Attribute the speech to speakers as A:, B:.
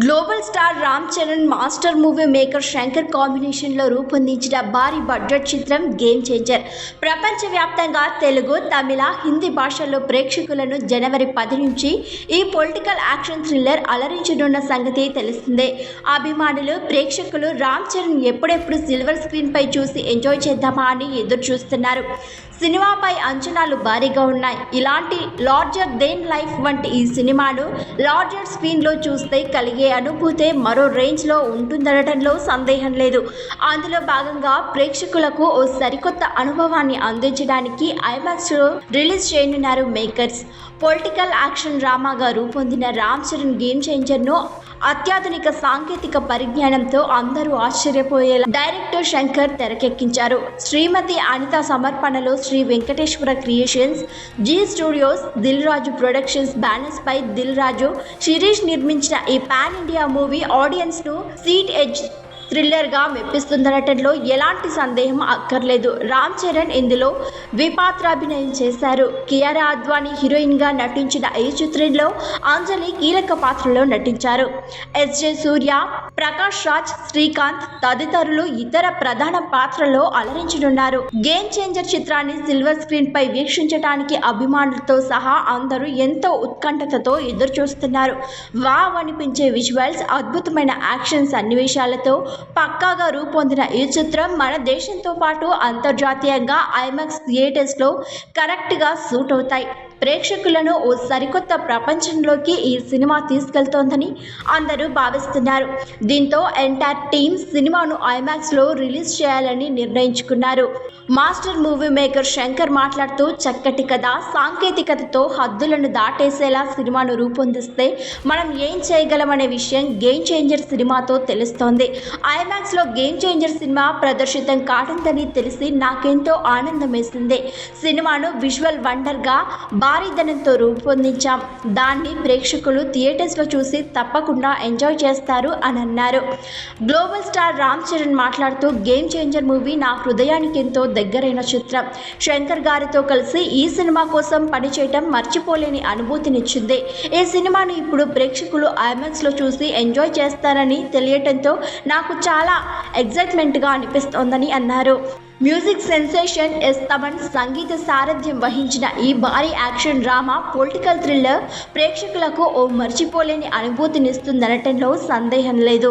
A: Global star Ram Charan master movie maker Shankar కాంబినేషన్లో రూపొందించిన భారీ బడ్జెట్ చిత్రం గేమ్ చేంజర్ ప్రపంచవ్యాప్తంగా తెలుగు తమిళ హిందీ భాషల్లో ప్రేక్షకులను జనవరి పది నుంచి ఈ పొలిటికల్ యాక్షన్ థ్రిల్లర్ అలరించనున్న సంగతి తెలిసిందే. అభిమానులు ప్రేక్షకులు రామ్ చరణ్ ఎప్పుడెప్పుడు సిల్వర్ స్క్రీన్పై చూసి ఎంజాయ్ చేద్దామా అని ఎదురు చూస్తున్నారు సినిమాపై అంచనాలు భారీగా ఉన్నాయి. ఇలాంటి లార్జర్ దేన్ లైఫ్ వంటి ఈ సినిమాను లార్జర్ స్క్రీన్లో చూస్తే కలిగి అనుభూతే మరో రేంజ్లో ఉంటుందనడంలో సందేహం లేదు. అందులో భాగంగా ప్రేక్షకులకు ఓ సరికొత్త అనుభవాన్ని అందించడానికి ఐమాక్స్లో రిలీజ్ చేయనున్నారు మేకర్స్. పొలిటికల్ యాక్షన్ డ్రామాగా రూపొందిన రామ్ చరణ్ గేమ్ చేంజర్ను అత్యాధునిక సాంకేతిక పరిజ్ఞానంతో అందరూ ఆశ్చర్యపోయేలా డైరెక్టర్ శంకర్ తెరకెక్కించారు. శ్రీమతి అనిత సమర్పణలో Sri Venkateswara creations Zee studios Dil Raju productions banners పై దిల్ రాజు శిరీష్ నిర్మించిన ఈ పాన్ ఇండియా మూవీ ఆడియన్స్ను సీట్ ఎడ్జ్ థ్రిల్లర్గా మెప్పిస్తుందనటంలో ఎలాంటి సందేహం అక్కర్లేదు. రామ్ చరణ్ ఇందులో ద్విపాత్రాభినయం చేశారు. కియారా అద్వానీ హీరోయిన్గా నటించిన ఈ చిత్రంలో అంజలి కీలక పాత్రలో నటించారు. ఎస్జే సూర్య ప్రకాష్ రాజ్ శ్రీకాంత్ తదితరులు ఇతర ప్రధాన పాత్రలో అలరించనున్నారు. గేమ్ చేంజర్ చిత్రాన్ని సిల్వర్ స్క్రీన్ పై వీక్షించడానికి అభిమానులతో సహా అందరూ ఎంతో ఉత్కంఠతతో ఎదురు చూస్తున్నారు వావ్ అనిపించే విజువల్స్ అద్భుతమైన యాక్షన్ సన్నివేశాలతో పక్కాగా రూపొందిన ఈ చిత్రం మన దేశంతో పాటు అంతర్జాతీయంగా ఐమాక్స్ థియేటర్స్లో కరెక్ట్గా సూట్ అవుతాయి. ప్రేక్షకులను ఓ సరికొత్త ప్రపంచంలోకి ఈ సినిమా తీసుకెళ్తోందని అందరూ భావిస్తున్నారు. దీంతో ఎంటైర్ టీమ్ సినిమాను ఐమాక్స్లో రిలీజ్ చేయాలని నిర్ణయించుకున్నారు. మాస్టర్ మూవీ మేకర్ శంకర్ మాట్లాడుతూ చక్కటి కథ సాంకేతికతతో హద్దులను దాటేసేలా సినిమాను రూపొందిస్తే మనం ఏం చేయగలమనే విషయం గేమ్ చేంజర్ సినిమాతో తెలుస్తోంది. ఐమాక్స్లో గేమ్ చేంజర్ సినిమా ప్రదర్శితం కానుందని తెలిసి నాకెంతో ఆనందం వేసింది సినిమాను విజువల్ వండర్గా బా భారీధనంతో రూపొందించాం. దాన్ని ప్రేక్షకులు థియేటర్స్లో చూసి తప్పకుండా ఎంజాయ్ చేస్తారు అని అన్నారు. గ్లోబల్ స్టార్ రామ్ చరణ్ మాట్లాడుతూ గేమ్ చేంజర్ మూవీ నా హృదయానికి ఎంతో దగ్గరైన చిత్రం. శంకర్ గారితో కలిసి ఈ సినిమా కోసం పనిచేయటం మర్చిపోలేని అనుభూతినిచ్చింది. ఈ సినిమాను ఇప్పుడు ప్రేక్షకులు ఐమాక్స్లో చూసి ఎంజాయ్ చేస్తారని తెలియటంతో నాకు చాలా ఎగ్జైట్మెంట్గా అనిపిస్తోందని అన్నారు. మ్యూజిక్ సెన్సేషన్ ఎస్ తమన్ సంగీత సారథ్యం వహించిన ఈ భారీ యాక్షన్ డ్రామా పొలిటికల్ థ్రిల్లర్ ప్రేక్షకులకు ఓ మర్చిపోలేని అనుభూతినిస్తుందనటంలో సందేహం లేదు